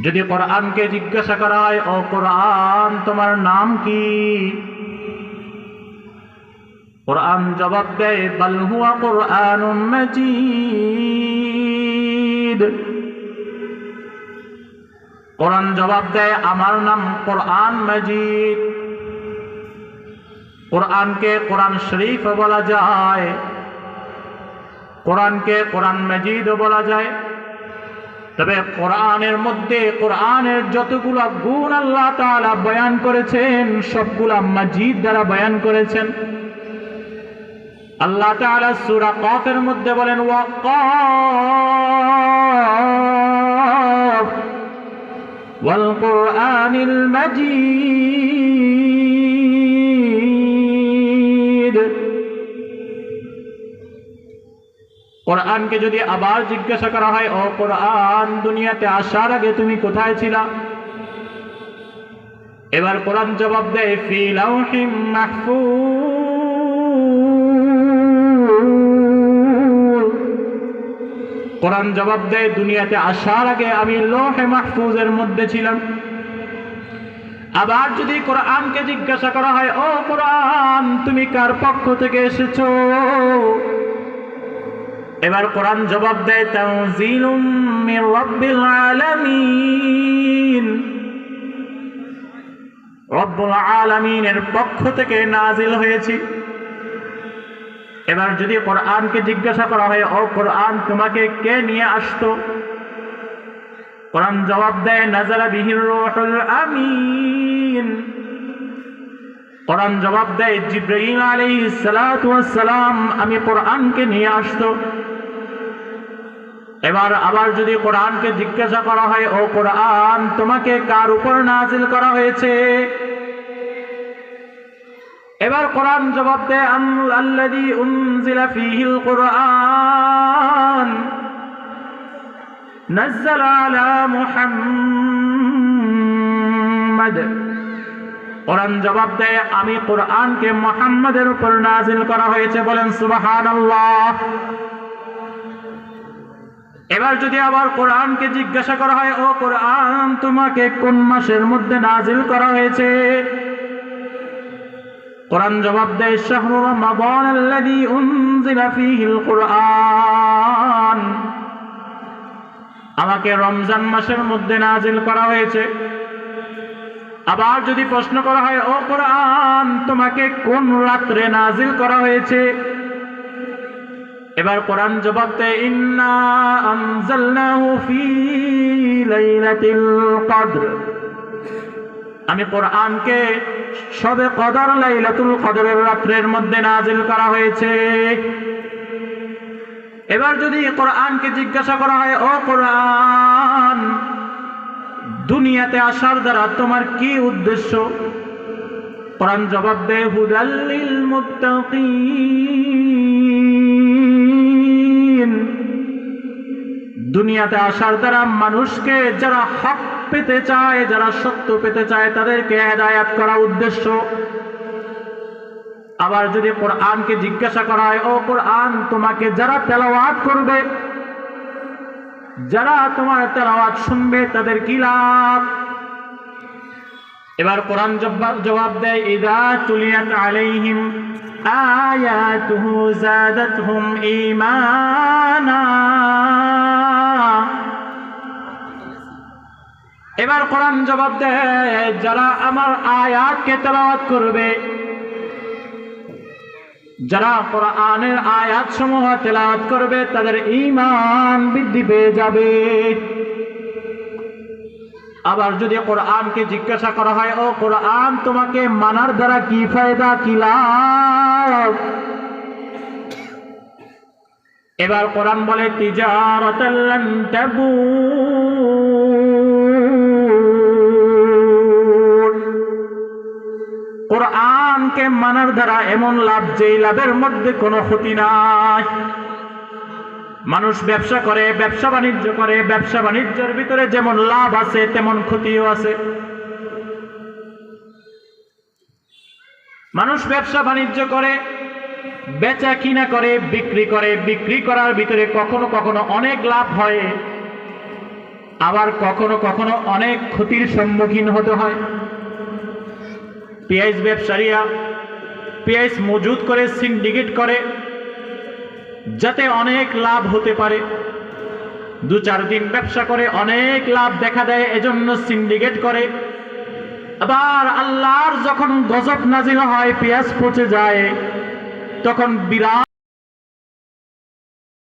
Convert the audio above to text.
যদি কোরআনকে জিজ্ঞাসা করা হয় ও কোরআন, তোমার নাম কি? কোরআন জবাব দেয়, বল হুয়া কোরআন কোরআন জবাব দেয়, আমার নাম কোরআন মজিদ। কোরআনকে কোরআন শরীফ বলা যায়। কোরআনকে কোরআন মজিদও বলা যায়। তবে কোরআনের মধ্যে কোরআনের যতগুলো গুণ আল্লাহ তাআলা বয়ান করেছেন, সবগুলা মাজিদ দ্বারা বয়ান করেছেন। আল্লাহ তাআলা সূরা কফের মধ্যে বলেন ওয়াল কোরআনিল মাজিদ। কোরআনকে যদি আবার জিজ্ঞাসা করা হয়, ও কোরআন দুনিয়াতে আসার আগে তুমি কোথায় ছিলা? এবার কোরআন জবাব দেয়, ফি লাউহিম মাহফুজ। কোরআন জবাব দেয়, দুনিয়াতে আসার আগে আমি লোহে মাহফুজের মধ্যে ছিলাম। আবার যদি কোরআনকে জিজ্ঞাসা করা হয়, ও কোরআন, তুমি কার পক্ষ থেকে এসেছ? এবার কোরআন জবাব দেয়, তানজিলুম মির রাব্বিল আলামিন। রব্বুল আলামিনের পক্ষ থেকে নাজিল হয়েছি। এবার যদি কোরআনকে জিজ্ঞাসা করা হয়, ও কোরআন, তোমাকে কে নিয়ে আসতো? কোরআন জবাব দেয় নাজারা বিহির আমিন। কোরআন জবাব দেয় সালাতু ওয়াস সালাম আমি কোরআনকে নিয়ে আসতো। এবার আবার যদি কোরআনকে জিজ্ঞাসা করা হয়, ও কোরআন, তোমাকে কার উপর নাজিল করা হয়েছে? এবার কোরআন জবাব দেয় আলা কোরআন জবাব দেয়, আমি কোরআনকে মুহাম্মাদের উপর নাজিল করা হয়েছে বলেন সুবহানাল্লাহ। এবার যদি আবার কোরআনকে জিজ্ঞাসা করা হয়, ও কোরআন, তোমাকে কোন মাসের মধ্যে নাজিল করা হয়েছে? কোরআন জবাব দেয়, শাহরু রমাদান আল্লাযী উনজিলা ফীহিল কোরআন। আমাকে রমজান মাসের মধ্যে নাজিল করা হয়েছে। আবার যদি প্রশ্ন করা হয়, ও কোরআন, তোমাকে কোন রাত্রে নাজিল করা হয়েছে? এবার কোরআন জবাব দেয়, ইন্না আনজালনাহু ফি লাইলাতিল কদর। আমি কোরআনকে সবে কদর, লাইলাতুল কদরের রাত্রের মধ্যে নাজিল করা হয়েছে। এবার যদি কোরআনকে জিজ্ঞাসা করা হয়, ও কোরআন দুনিয়াতে আসার দ্বারা তোমার কি উদ্দেশ্য? কোরআন জবাব দেয় হুদাল্লিল মুত্তাকিন দুনিয়াতে আসার দ্বারা মানুষকে যারা হক পেতে চায়, যারা সত্য পেতে চায়, তাদেরকে হেদায়াত করা উদ্দেশ্য। আবার যদি কোরআনকে জিজ্ঞাসা করা হয়, ও কোরআন, তোমাকে যারা তেলাওয়াত করবে যারা তোমার তেলাওয়াত শুনবে, তাদের কি লাভ? এবার কোরআন জবাব দেয়, ইদা তুলিয়াত আলাইহিম আয়াতুহু জাদাতহুম ঈমানা। এবার কোরআন জবাব দেয়, যারা আমার আয়াতকে তেলাওয়াত করবে যারা কোরআনের আয়াত সমূহ তেলাওয়াত করবে, তাদের ঈমান বৃদ্ধি পেয়ে যাবে। আবার যদি কোরআনকে জিজ্ঞাসা করা হয়, ও কোরআন, তোমাকে মানার দ্বারা কি ফায়দা, কি লাভ? এবার কোরআন বলে, তিজারাতাল্লান তাবুর কোরআনকে মানার দ্বারা এমন লাভ যেই লাভের মধ্যে কোনো ক্ষতি নাই। মানুষ ব্যবসা করে, ব্যবসা বাণিজ্য করে, ব্যবসা বাণিজ্যের ভিতরে যেমন লাভ আছে, তেমন ক্ষতিও আছে। মানুষ ব্যবসা বাণিজ্য করে, বেচা কিনা করে, বিক্রি করে, বিক্রি করার ভিতরে কখনো কখনো অনেক লাভ হয়, আবার কখনো কখনো অনেক ক্ষতির সম্মুখীন হতে হয়। পেঁয়াজ ব্যবসায়ীরা পেঁয়াজ মজুদ করে সিন্ডিকেট করে, যাতে অনেক লাভ হতে পারে। দু চার দিন ব্যবসা করে অনেক লাভ দেখা দেয়, এজন্য সিন্ডিকেট করে। আবার আল্লাহর যখন গজব নাজিল হয়, পেঁয়াজ পচে যায়, তখন বিরাট